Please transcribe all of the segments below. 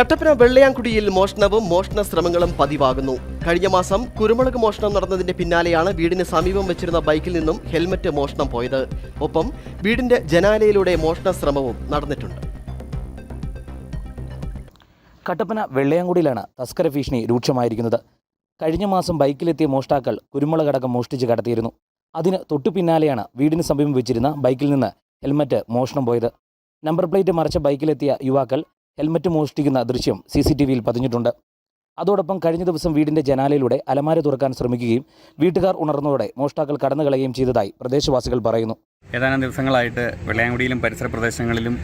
കട്ടപ്പന വെള്ളയാംകുടിയിൽ മോഷണവും മോഷണ ശ്രമങ്ങളും പതിവാകുന്നു. കഴിഞ്ഞ മാസം കുരുമുളക് മോഷണം നടന്നതിന്റെ പിന്നാലെയാണ് വീടിന് സമീപം വെച്ചിരുന്ന ബൈക്കിൽ നിന്നും ഹെൽമറ്റ് മോഷണം പോയത്. ഒപ്പം വീടിന്റെ ജനാലയിലൂടെ മോഷണ ശ്രമവും നടന്നിട്ടുണ്ട്. കട്ടപ്പന വെള്ളയാംകുടിയിലാണ് തസ്കര ഭീഷണി രൂക്ഷമായിരിക്കുന്നത്. കഴിഞ്ഞ മാസം ബൈക്കിലെത്തിയ മോഷ്ടാക്കൾ കുരുമുളക് അടക്കം മോഷ്ടിച്ച് കടത്തിയിരുന്നു. അതിന് തൊട്ടു പിന്നാലെയാണ് വീടിന് സമീപം വെച്ചിരുന്ന ബൈക്കിൽ നിന്ന് ഹെൽമറ്റ് മോഷണം പോയത്. നമ്പർ പ്ലേറ്റ് മറച്ച ബൈക്കിലെത്തിയ യുവാക്കൾ ഹെൽമറ്റ് മോഷ്ടിക്കുന്ന ദൃശ്യം സി സി ടി വിയിൽ പതിഞ്ഞിട്ടുണ്ട്. അതോടൊപ്പം കഴിഞ്ഞ ദിവസം വീടിന്റെ ജനാലയിലൂടെ അലമാര തുറക്കാൻ ശ്രമിക്കുകയും വീട്ടുകാർ ഉണർന്നതോടെ മോഷ്ടാക്കൾ കടന്നു കളയുകയും ചെയ്തതായി പ്രദേശവാസികൾ പറയുന്നു. ഏതാനും ദിവസങ്ങളായിട്ട് വെള്ളയാങ്കുടിയിലും പരിസര പ്രദേശങ്ങളിലും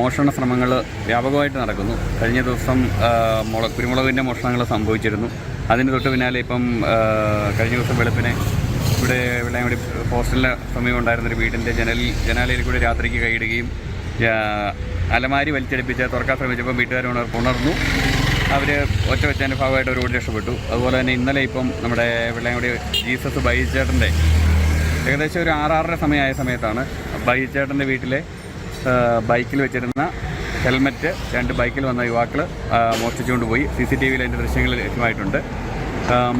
മോഷണ ശ്രമങ്ങൾ വ്യാപകമായിട്ട് നടക്കുന്നു. കഴിഞ്ഞ ദിവസം മുളക് മുള കുരുമുളകിന്റെ മോഷണങ്ങൾ സംഭവിച്ചിരുന്നു. അതിന് തൊട്ട് പിന്നാലെ ഇപ്പം കഴിഞ്ഞ ദിവസം വെളുപ്പിനെ ഇവിടെ വെള്ളയാങ്കുടി ഹോസ്റ്റലിന് സമീപം ഉണ്ടായിരുന്നൊരു വീടിന്റെ ജനലിൽ ജനാലയിൽ കൂടി രാത്രിക്ക് കൈയിടുകയും അലമാരി വലിച്ചടിപ്പിച്ച് തുറക്കാൻ ശ്രമിച്ചപ്പോൾ വീട്ടുകാർ ഉണർ ഉണർന്നു. അവർ ഒറ്റ വെച്ചതിന്റെ ഭാഗമായിട്ട് ഒരു ഓടി രക്ഷപ്പെട്ടു. അതുപോലെ തന്നെ ഇന്നലെ ഇപ്പം നമ്മുടെ വെള്ളയങ്കുടി ജീസസ് ബൈജേട്ടന്റെ ഏകദേശം ഒരു ആറാറര സമയമായ സമയത്താണ് ബൈജേട്ടന്റെ വീട്ടിലെ ബൈക്കിൽ വെച്ചിരുന്ന ഹെൽമറ്റ് രണ്ട് ബൈക്കിൽ വന്ന യുവാക്കൾ മോഷ്ടിച്ചുകൊണ്ട് പോയി. സി സി ടി വിയിൽ അതിന്റെ ദൃശ്യങ്ങൾ ലഭ്യമായിട്ടുണ്ട്.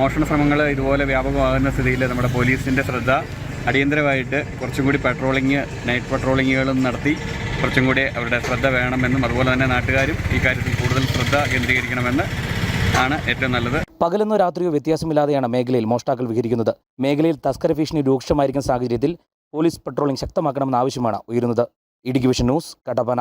മോഷണ ശ്രമങ്ങൾ ഇതുപോലെ വ്യാപകമാകുന്ന സ്ഥിതിയിൽ നമ്മുടെ പോലീസിന്റെ ശ്രദ്ധ അടിയന്തരമായിട്ട് കുറച്ചും കൂടി പെട്രോളിങ് നൈറ്റ് പെട്രോളിങ്ങുകളും നടത്തി കുറച്ചും കൂടി അവരുടെ ശ്രദ്ധ വേണമെന്നും അതുപോലെ തന്നെ നാട്ടുകാരും ഈ കാര്യത്തിൽ കൂടുതൽ ശ്രദ്ധ കേന്ദ്രീകരിക്കണമെന്ന് ആണ് ഏറ്റവും നല്ലത്. പകലെന്നോ രാത്രിയോ വ്യത്യാസമില്ലാതെയാണ് മേഖലയിൽ മോഷ്ടാക്കൾ വിഹരിക്കുന്നത്. മേഖലയിൽ തസ്കര ഭീഷണി രൂക്ഷമായിരിക്കുന്ന സാഹചര്യത്തിൽ പോലീസ് പെട്രോളിംഗ് ശക്തമാക്കണമെന്ന ആവശ്യമാണ് ഉയരുന്നത്. Idukki vision news Kattappana.